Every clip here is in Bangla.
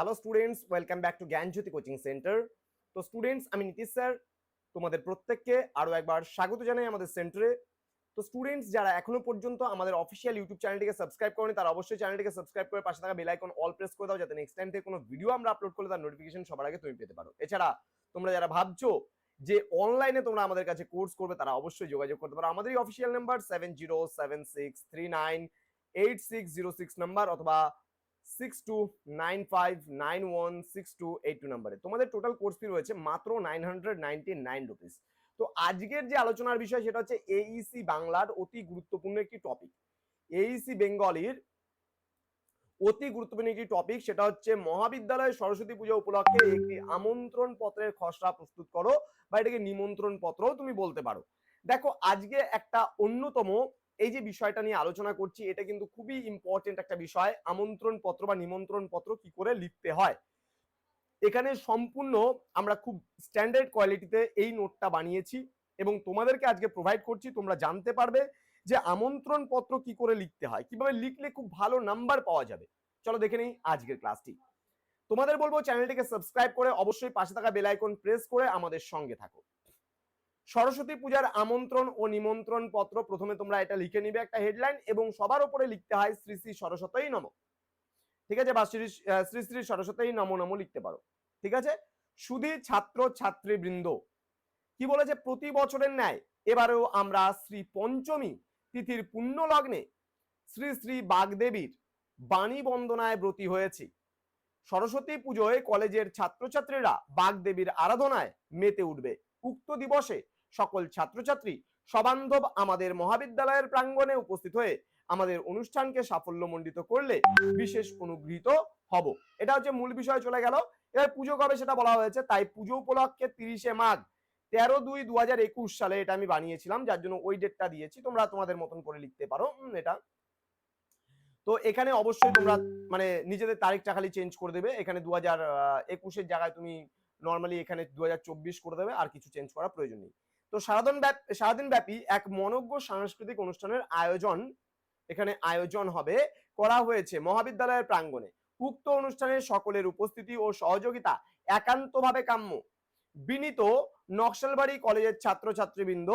Hello students welcome back to Gyanjyoti coaching centre তো স্টুডেন্টস আমি নীতিশ স্যার। তোমাদের প্রত্যেককে আরও একবার স্বাগত জানাই আমাদের সেন্টারে তো স্টুডেন্টস যারা এখনও পর্যন্ত আমাদের অফিসিয়াল ইউটিউব চ্যানেলটিকে সাবস্ক্রাইব করেনি, তারা অবশ্যই চ্যানেলটিকে সাবস্ক্রাইব করে পাশে থাকা বেল আইকন অল প্রেস করে দাও, যাতে নেক্সট টাইম থেকে কোনো ভিডিও আমরা আপলোড করলে তার নোটিফিকেশন সবার আগে তুমি পেতে পারো। এছাড়া, তোমরা যারা ভাবছ যে অনলাইনে তোমরা আমাদের কাছে কোর্স করবে, তারা অবশ্যই যোগাযোগ করতে পারো। আমাদের official number seven zero seven six three nine eight six zero six number অথবা সিক্স টু নাইন ফাইভ নাম্বারে। তোমাদের টোটাল কোর্স ফি রয়েছে মাত্র নাইন রুপিস তো আজকের যে আলোচনার বিষয় সেটা হচ্ছে এইসি বাংলার অতি গুরুত্বপূর্ণ একটি টপিক এইসি বেঙ্গলির অতি গুরুত্বপূর্ণ একটি টপিক সেটা হচ্ছে মহাবিদ্যালয় সরস্বতী পূজা উপলক্ষে একটি আমন্ত্রণ পত্রের খসড়া প্রস্তুত করো বা এটাকে নিমন্ত্রণ পত্রও তুমি বলতে পারো। দেখো, আজকে একটা অন্যতম এই যে বিষয়টা নিয়ে আলোচনা করছি, এটা কিন্তু খুবই ইম্পর্টেন্ট একটা বিষয়। আমন্ত্রণ পত্র বা নিমন্ত্রণ পত্র কি করে লিখতে হয়? এখানে সম্পূর্ণ আমরা খুব স্ট্যান্ডার্ড কোয়ালিটিতে এই নোটটা বানিয়েছি এবং তোমাদেরকে আজকে প্রোভাইড করছি, তোমরা জানতে পারবে যে আমন্ত্রণ পত্র কি করে লিখতে হয়। কীভাবে লিখলে খুব ভালো নাম্বার পাওয়া যাবে? চলো দেখে নেই আজকের ক্লাসটি তোমাদের বলব চ্যানেলটিকে সাবস্ক্রাইব করে অবশ্যই পাশে থাকা বেল আইকন প্রেস করে আমাদের সঙ্গে থাকো। সরস্বতী পূজার আমন্ত্রণ ও নিমন্ত্রণ পত্র প্রথমে তোমরা এটা লিখে নিবে একটা হেডলাইন এবং সবার উপরে লিখতে হয় শ্রী শ্রী সরস্বতী নম। ঠিক আছে? বা শ্রী শ্রী শ্রী সরস্বতী নম নম লিখতে পারো। ঠিক আছে? সুধী ছাত্র ছাত্রীবৃন্দ কি বলেছে? প্রতি বছরের ন্যায় এবারেও আমরা শ্রী পঞ্চমী তিথির পুণ্য লগ্নে শ্রী শ্রী বাগদেবীর বাণী বন্দনায় ব্রতী হয়েছি। সরস্বতী পুজোয় কলেজের ছাত্রছাত্রীরা বাগদেবীর আরাধনায় মেতে উঠবে। উক্ত দিবসে সকল ছাত্রছাত্রী সবান্ধব আমাদের মহাবিদ্যালয়ের প্রাঙ্গণে উপস্থিত হয়ে আমাদের অনুষ্ঠানকে সাফল্য সাফল্যমণ্ডিত করলে বিশেষ অনুগৃহীত হব। এটা হচ্ছে মূল বিষয় চলে গেল। এবার পুজো কবে সেটা বলা হয়েছে? তাই পুজো উপলক্ষে তিরিশে মাঘ, তেরো দুই দু হাজার একুশ সালে এটা আমি বানিয়েছিলাম, যার জন্য ওই ডেটটা দিয়েছি। তোমরা তোমাদের মতন করে লিখতে পারো এটা। তো এখানে অবশ্যই তোমরা মানে নিজেদের তারিখটা খালি চেঞ্জ করে দেবে। এখানে দু হাজার একুশের জায়গায় তুমি নর্মালি এখানে দু হাজার চব্বিশ করে দেবে, আর কিছু চেঞ্জ করার প্রয়োজন নেই। তো সারাদিন সারাদিন ব্যাপী এক মনজ্ঞ সাংস্কৃতিক অনুষ্ঠানের আয়োজন এখানে আয়োজন হবে, করা হয়েছে মহাবিদ্যালয়ের প্রাঙ্গণে। উক্ত অনুষ্ঠানে সকলের উপস্থিতি ও সহযোগিতা একান্তভাবে কাম্য। বিনীত নকশালবাড়ি কলেজের ছাত্রছাত্রীবৃন্দ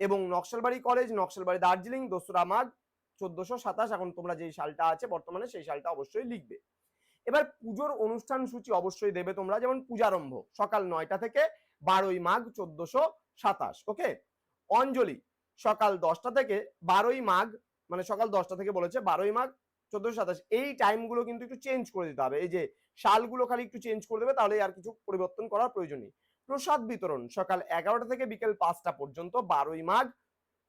এবং নকশালবাড়ি কলেজ, নকশালবাড়ি দার্জিলিং, দোসরা মাঘ চোদ্দশো সাতাশ, এখন তোমরা যেই সালটা আছে বর্তমানে সেই সালটা অবশ্যই লিখবে। এবার পুজোর অনুষ্ঠান সূচি অবশ্যই দেবে তোমরা, যেমন পূজারম্ভ, সকাল নয়টা থেকে বারোই মাঘ চোদ্দশো সাতাশ ওকে অঞ্জলি, সকাল দশটা থেকে বারোই মাঘ মানে সকাল দশটা থেকে বলেছে বারোই মাঘ চোদ্দশো সাতাশ, এই টাইমগুলো কিন্তু একটু চেঞ্জ করে দিতে হবে। এই যে সালগুলো খালি একটু চেঞ্জ করে দেবে, তাহলে আর কিছু পরিবর্তন করার প্রয়োজন নেই। প্রসাদ বিতরণ, সকাল এগারোটা থেকে বিকেল পাঁচটা পর্যন্ত, বারোই মাঘ,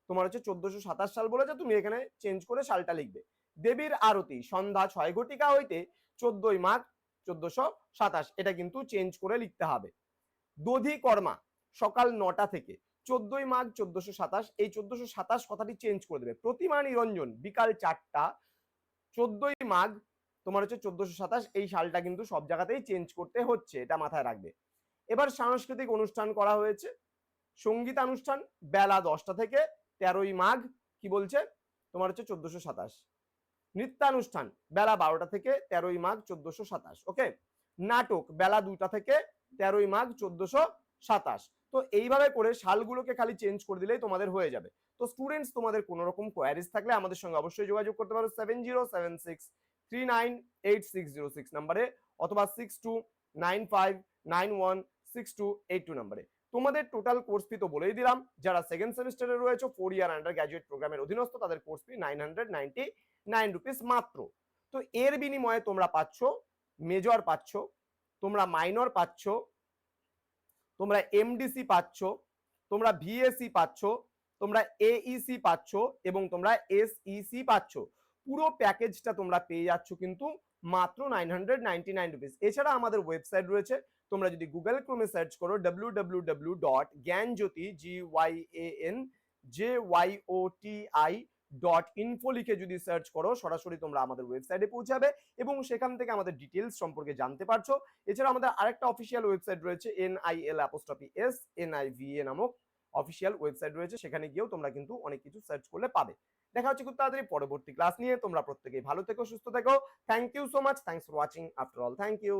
তোমার হচ্ছে চোদ্দশো সাতাশ সাল বলেছে, তুমি এখানে চেঞ্জ করে সালটা লিখবে। দেবীর আরতি, সন্ধ্যা ছয় ঘটিকা হইতে চোদ্দই মাঘ, চোদ্দশো সাতাশ, এটা কিন্তু চেঞ্জ করে লিখতে হবে। দধি কর্মা সকাল নটা থেকে। চোদ্দই মাঘ চোদ্দশো সাতাশ, এই চোদ্দশো সাতাশ কথাটি চেঞ্জ করে দেবে। প্রতিমা নিরঞ্জন, বিকাল চারটা। চোদ্দই মাঘ, তোমার হচ্ছে চোদ্দশো সাতাশ, এই সালটা কিন্তু সব জায়গাতেই চেঞ্জ করতে হচ্ছে, এটা মাথায় রাখবে। এবার সাংস্কৃতিক অনুষ্ঠান করা হয়েছে। সঙ্গীতানুষ্ঠান, বেলা দশটা থেকে তেরোই মাঘ, কি বলছে? তোমার হচ্ছে চোদ্দশো সাতাশ। নৃত্যানুষ্ঠান, বেলা বারোটা থেকে তেরোই মাঘ চোদ্দশো সাতাশ ওকে নাটক, বেলা দুটা থেকে তেরোই মাঘ চোদ্দশো সাতাশ। তো এইভাবে করে সালগুলোকে খালি চেঞ্জ করে দিলেই তোমাদের হয়ে যাবে। তো স্টুডেন্টস তোমাদের কোনো রকম কোয়ারিজ থাকলে আমাদের সঙ্গে অবশ্যই যোগাযোগ করতে পারো seven zero seven six three nine eight six zero six নাম্বারে অথবা six two nine five nine one six two eight two নাম্বারে তোমাদের টোটাল কোর্স ফি তো বলেই দিলাম। যারা সেকেন্ড সেমিস্টারে রয়েছে ফোর ইয়ার আন্ডার গ্র্যাজুয়েট প্রোগ্রামের অধীনস্থ, তাদের course fee nine hundred ninety nine rupees মাত্র। তো এর বিনিময়ে তোমরা পাচ্ছ মেজর পাচ্ছ, তোমরা মাইনর পাচ্ছ তোমরা এমডিসি পাচ্ছ, তোমরা ভিএসি পাচ্ছ, তোমরা এইসি পাচ্ছ এবং তোমরা এসইসি পাচ্ছ। পুরো প্যাকেজটা তোমরা পেয়ে যাচ্ছ কিন্তু মাত্র nine hundred ninety nine rupees এছাড়া আমাদের ওয়েবসাইট রয়েছে, তোমরা যদি গুগল ক্রোমে সার্চ করো W W W dot Gyanjyoti G Y A N J Y O T I dot info লিখে যদি সার্চ করো, সরাসরি তোমরা আমাদের ওয়েবসাইটে পৌঁছাবে এবং সেখান থেকে আমাদের ডিটেলস সম্পর্কে জানতে পারছ। এছাড়া আমাদের আরেকটা অফিসিয়াল ওয়েবসাইট রয়েছে N I L apostrophe S N I V A নামক অফিসিয়াল ওয়েবসাইট রয়েছে। সেখানে গিয়েও তোমরা কিন্তু অনেক কিছু সার্চ করলে পাবে। দেখা হচ্ছে খুব তাড়াতাড়ি পরবর্তী ক্লাস নিয়ে। তোমরা প্রত্যেকেই ভালো থেকো, সুস্থ থেকো। Thank you so much thanks for watching after all thank you